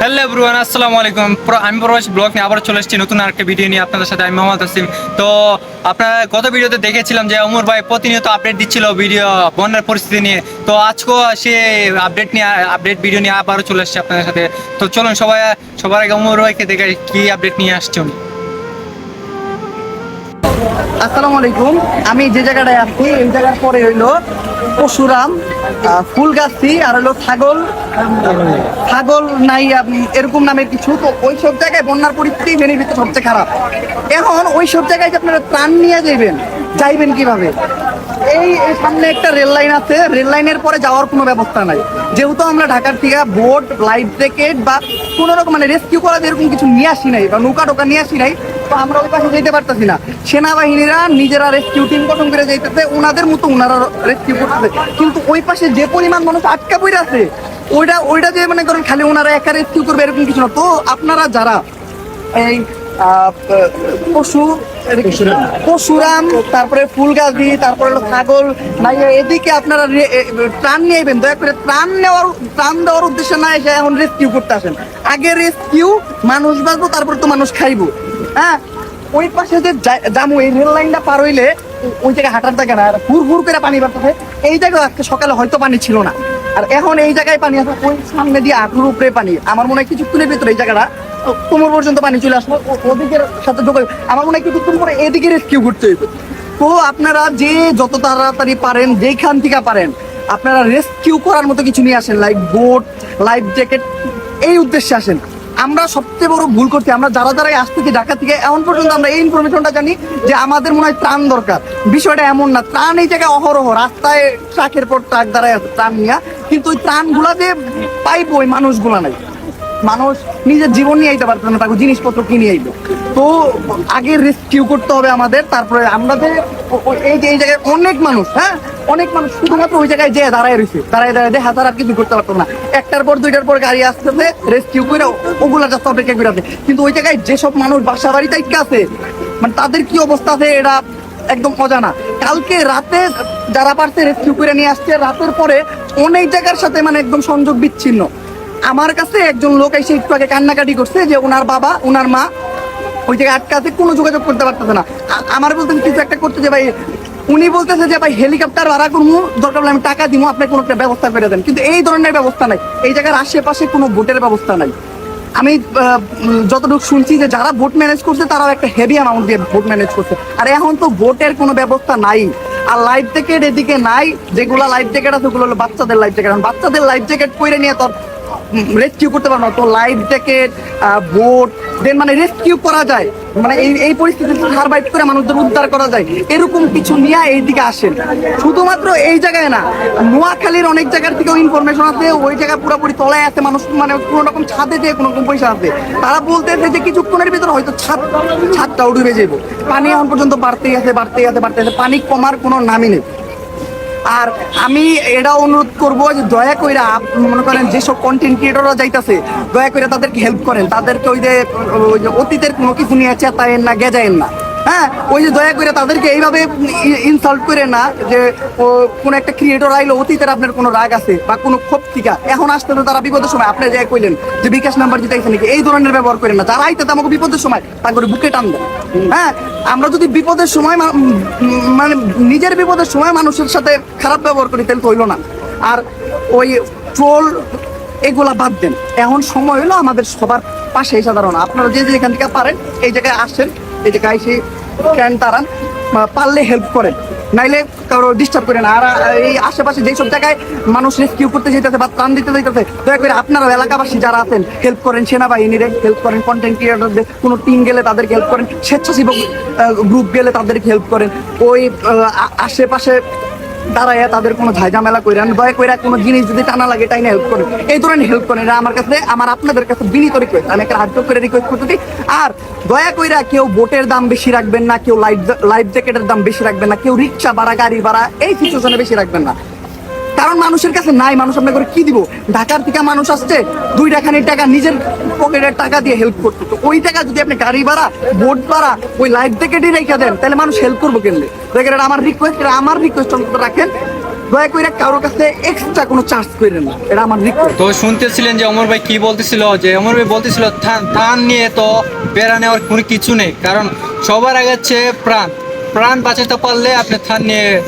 Hello everyone আসসালামু আলাইকুম। আমি প্রবাসী ব্লগ নিয়ে আবার চলে এসেছি নতুন আরেকটা ভিডিও নিয়ে আপনাদের সাথে, আমি মোহাম্মদ হাসিম তো আপনারা গত ভিডিওতে দেখেছিলাম যে অমর ভাই প্রতিনিয়ত আপডেট দিচ্ছিল ভিডিও বন্যার পরিস্থিতি নিয়ে। তো আজকেও সে আপডেট নিয়ে আপডেট ভিডিও নিয়ে আবারও চলে এসেছে আপনাদের সাথে। তো চলুন সবাই, সবার আগে অমর ভাইকে দেখে কি আপডেট নিয়ে আসছে উনি। আসসালামু আলাইকুম। আমি যে জায়গাটায় আছি, এই জায়গার পরে হইল পশুরাম ফুলগাছি, আর হলো ছাগল। ছাগল নাই এরকম নামের কিছু, তো ওই সব জায়গায় বন্যার পরিস্থিতি ফেনীর ভিতরে সবচেয়ে খারাপ। এখন ওই সব জায়গায় যে আপনারা ত্রাণ নিয়ে যাইবেন যাইবেন কীভাবে? এই এই সামনে একটা রেল লাইন আছে, রেল লাইনের পরে যাওয়ার কোনো ব্যবস্থা নাই। যেহেতু আমরা ঢাকার থেকে বোট, লাইফ জ্যাকেট বা কোনো রকম মানে রেস্কিউ করা এরকম কিছু নিয়ে আসি নাই, বা নৌকা টোকা নিয়ে আসি নাই তো আমরা ওই পাশে যেতে পারতেছি না। সেনাবাহিনীরা নিজেরা রেস্কিউ টিম গঠন করে যাইতেছে ওনাদের মতো ওনারা রেস্কিউ করতেছে। কিন্তু ওই পাশে যে পরিমাণ মানুষ আটকা পড়ে আছে, ওইটা ওইটা যে মনে করেন খালি ওনারা একা রেস্কিউ করবে এরকম কিছু না। তো আপনারা যারা এই পশু, পশুরাম, তারপরে ফুলগাছি তারপরে হলো ছাগল। নাই এদিকে আপনারা ত্রাণ নিয়ে আইবেন। দয়া করে ত্রাণ নেওয়ার ত্রাণ দেওয়ার উদ্দেশ্যে না এসে এখন রেস্কিউ করতে আসেন। আগে রেস্কিউ মানুষ বাঁচবো, তারপর তো মানুষ খাইবো। হ্যাঁ? ওই পাশে যে জামু, এই রেল লাইনটা পার হইলে ওই জায়গায় হাঁটার জায়গা না হুর হুর করে পানি বাড়তেছে। এই জায়গায় আজকে সকালে হয়তো পানি ছিল না। আর এখন এই জায়গায় পানি আছে, ওই সামনে দিয়ে আঠুর উপরে পানি। আমার মনে হয় কিছুক্ষণের ভিতরে এই জায়গাটা কোমর পর্যন্ত পানি চলে আসলো ওদিকের সাথে যোগাযোগ, আমার মনে হয় কিছুক্ষণ পরে এদিকে রেস্কিউ করতে তো আপনারা যে যত তাড়াতাড়ি পারেন, যেখান থেকে পারেন, আপনারা রেস্কিউ করার মতো কিছু নিয়ে আসেন লাইফ বোট লাইফ জ্যাকেট এই উদ্দেশ্যে আসেন। আমরা সবচেয়ে বড় ভুল করছি, আমরা যারা যারা আসতেছি ঢাকা থেকে, এখন পর্যন্ত আমরা এই ইনফরমেশনটা জানি যে আমাদের মনে হয় ত্রাণ দরকার। বিষয়টা এমন না, ত্রাণ এই জায়গায় অহরহ, রাস্তায় ট্রাকের পর ট্রাক দাঁড়ায় ত্রাণ নিয়ে। কিন্তু ওই ত্রাণগুলা যে পাইবো ওই মানুষগুলা নাই। মানুষ নিজের জীবন নিয়ে আইতে পারতো না, তাকে জিনিসপত্র কিনে আইবে। তো আগে রেস্কিউ করতে হবে আমাদের, তারপরে আমরা যে এই যে এই জায়গায় অনেক মানুষ হ্যাঁ? অনেক মানুষ, শুধুমাত্র ওই জায়গায় যে দাঁড়ায় রয়েছে। দাঁড়ায় দাঁড়ায় দেখা তারা আর কিছু করতে পারতো না। একটার পর দুইটার পর গাড়ি আসতেছে রেস্কিউ করে ওগুলা জাস্ট অপেক্ষা করে কিন্তু ওই জায়গায় যেসব মানুষ বাসা বাড়ি টাইকা আছে মানে তাদের কি অবস্থা আছে, এটা একদম অজানা। কালকে রাতে যারা পারছে রেস্কিউ করে নিয়ে আসছে, রাতের পরে অনেক জায়গার সাথে মানে একদম সংযোগ বিচ্ছিন্ন। আমার কাছে একজন লোক এসে একটু আগে কান্নাকাটি করছে যে ওনার বাবা, ওনার মা ওই জায়গায় আটকাতে কোনো যোগাযোগ করতে পারতেছে না। আমার বলতেন কিছু একটা করতে যে ভাই, উনি বলতেছে যে ভাই, হেলিকপ্টার ভাড়া করব দরকার হলে আমি টাকা দিব আপনি কোনো একটা ব্যবস্থা করে দেন। কিন্তু এই ধরনের ব্যবস্থা নাই। এই জায়গার আশেপাশে কোনো ভোটের ব্যবস্থা নাই। আমি যতটুকু শুনছি যে যারা ভোট ম্যানেজ করছে, তারাও একটা হেভি অ্যামাউন্ট দিয়ে ভোট ম্যানেজ করছে। আর এখন তো ভোটের কোনো ব্যবস্থা নাই। আর লাইফ জ্যাকেট এদিকে নাই, যেগুলা লাইফ জ্যাকেট আছে ওগুলো হলো বাচ্চাদের লাইফ জ্যাকেট বাচ্চাদের লাইফ জ্যাকেট পরে নিয়ে তোর রেস্কিউ করতে পারব না। তো লাইফ জ্যাকেট বোট দেন মানে রেস্কিউ করা যায়। মানে এই এই পরিস্থিতিতে সার্ভাইভ করে মানুষদের উদ্ধার করা যায়। এরকম কিছু নিয়ে এইদিকে আসেন। শুধুমাত্র এই জায়গায় না, নোয়াখালীর অনেক জায়গার থেকেও ইনফরমেশন আছে, ওই জায়গায় পুরোপুরি তলায় আছে, মানুষ মানে কোনো রকম ছাদে যে কোনো রকম পয়সা আছে। তারা বলতেছে যে কিছুক্ষণের ভিতরে হয়তো ছাদ ছাদটাও ডুবে যাব। পানি এখন পর্যন্ত বাড়তেই আছে বাড়তেই আছে বাড়তেই আছে। পানি কমার কোনো নামই নেই। আর আমি এটা অনুরোধ করব যে দয়া আপ- মনে করেন যেসব কন্টেন্ট ক্রিয়েটররা যাইতাছে, দয়া করে তাদেরকে হেল্প করেন। তাদেরকে ওই যে ওই যে অতীতের কোনো কিছু নিয়ে চেতায়েন না, গেজায়েন না। হ্যাঁ ওই যে দয়া করে তাদেরকে এইভাবে ইনসাল্ট করে না যে কোন একটা ক্রিয়েটর আইলো, অতীতের আপনার কোনো রাগ আছে বা কোনো ক্ষোভ টিকা, এখন আসতে তো তারা বিপদের সময়, আপনি যে কইলেন যে বিকাশ নাম্বার জিতাইছে নাকি, এই ধরনের ব্যবহার করেন না। যারা আইতে আমাকে বিপদের সময় তা করে বুকে টান দেন হ্যাঁ আমরা যদি বিপদের সময় মানে নিজের বিপদের সময় মানুষের সাথে খারাপ ব্যবহার করি, তাহলে তো না। আর ওই ট্রোল এগুলা বাদ দেন। এখন সময় হলো আমাদের সবার পাশে দাঁড়ানো আপনারা যে যেখান থেকে পারেন, এই জায়গায় আসেন। তারান পারলে হেল্প করেন নাইলে কারও ডিস্টার্ব করেন আর এই আশেপাশে জায়গায় মানুষ রেস্কিউ করতে যেতেছে বা ত্রাণ দিতে যেতেছে দয়া করে আপনারা এলাকাবাসী যারা আছেন হেল্প করেন সেনাবাহিনীর হেল্প করেন কন্টেন্ট ক্রিয়েটারদের কোনো টিম গেলে তাদেরকে হেল্প করেন, স্বেচ্ছাসেবক গ্রুপ গেলে তাদেরকে হেল্প করেন। ওই আশেপাশে দাঁড়ায় তাদের কোনো ঝামেলা করেন দয়া করে কোনো জিনিস যদি টানা লাগে তাই না হেল্প করেন। এই ধরনের হেল্প করেন আমার কাছে, আমার আপনাদের কাছে বিনীত রিকোয়েস্ট আমি একটা হাত করে রিকোয়েস্ট করতে দিই আর দয়া কইরা কেউ বোটের দাম বেশি রাখবেন না, কেউ লাইফ লাইফ জ্যাকেটের দাম বেশি রাখবেন না, কেউ রিক্সা ভাড়া, গাড়ি ভাড়া, এই সিচুয়েশনে বেশি রাখবেন না। কারণ মানুষের কাছে নাই, মানুষ আপনাকে করে কি দিব? ঢাকার থেকে মানুষ আসছে, দুই টাকানির টাকা নিজের পকেটের টাকা দিয়ে হেল্প করতো তো ওই টাকা যদি আপনি গাড়ি ভাড়া বোট ভাড়া, ওই লাইফ জ্যাকেটই রেখে দেন, তাহলে মানুষ হেল্প করব কেনলে দেখেন আমার রিকোয়েস্ট এটা আমার রিকোয়েস্ট রাখেন। দয়া করে কারোর কাছে এক্সট্রা কোনো চার্জ করেন না এটা আমার রিকোয়েস্ট তো শুনতেছিলেন যে অমর ভাই কি বলতেছিল? যে অমর ভাই বলতেছিল "থান- নিয়ে তো বেড়া নেওয়ার কোনো কিছু নেই, কারণ সবার আগে হচ্ছে প্রাণ। প্রাণ বাঁচাতে পারলে আপনি থান নিয়ে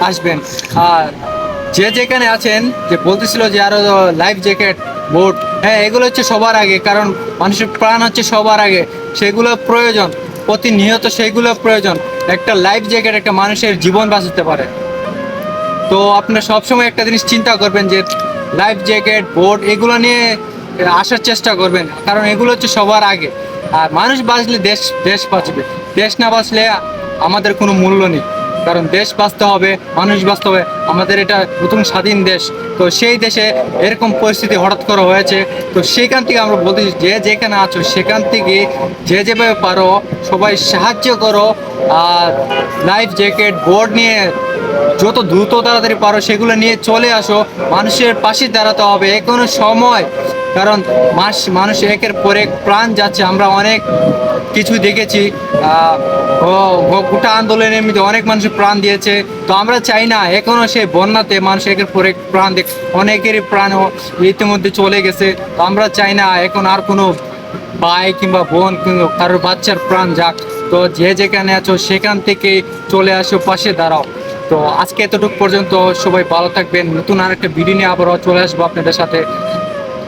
আসবেন। আর যে যেখানে আছেন, যে বলতেছিল যে আরও লাইফ জ্যাকেট বোট হ্যাঁ এগুলো হচ্ছে সবার আগে, কারণ মানুষের প্রাণ হচ্ছে সবার আগে, সেগুলো প্রয়োজন, প্রতিনিয়ত সেইগুলো প্রয়োজন। একটা লাইফ জ্যাকেট একটা মানুষের জীবন বাঁচাতে পারে। তো আপনারা সবসময় একটা জিনিস চিন্তা করবেন যে লাইফ জ্যাকেট বোট এগুলো নিয়ে আসার চেষ্টা করবেন, কারণ এগুলো হচ্ছে সবার আগে। আর মানুষ বাঁচলে দেশ দেশ বাঁচবে। দেশ না বাঁচলে আমাদের কোনো মূল্য নেই। কারণ দেশ বাঁচতে হবে, মানুষ বাঁচতে হবে। আমাদের এটা নতুন স্বাধীন দেশ। তো সেই দেশে এরকম পরিস্থিতি হঠাৎ করে হয়েছে। তো সেখান থেকে আমরা বলতেছি যে যেখানে আছো, সেখান থেকে যে যেভাবে পারো, সবাই সাহায্য করো। আর লাইফ জ্যাকেট, বোর্ড নিয়ে যত দ্রুত তাড়াতাড়ি পারো, সেগুলো নিয়ে চলে আসো। মানুষের পাশে দাঁড়াতে হবে। কোনো সময়। কারণ মাস মানুষ একের পর এক প্রাণ যাচ্ছে। আমরা অনেক কিছু দেখেছি। গোটা আন্দোলনের মধ্যে অনেক মানুষ প্রাণ দিয়েছে। তো আমরা চাই না, এখনও সেই বন্যাতে মানুষ একের পর এক প্রাণ দেখ, অনেকেরই প্রাণ ইতিমধ্যে চলে গেছে। তো আমরা চাই না, এখন আর কোনো ভাই কিংবা বোন কিংবা কারোর বাচ্চার প্রাণ যাক। তো যে যেখানে আছো, সেখান থেকে চলে আসো, পাশে দাঁড়াও। তো আজকে এতটুকু পর্যন্ত সবাই ভালো থাকবেন। নতুন আরেকটা ভিডিও নিয়ে আবারও চলে আসব আপনাদের সাথে।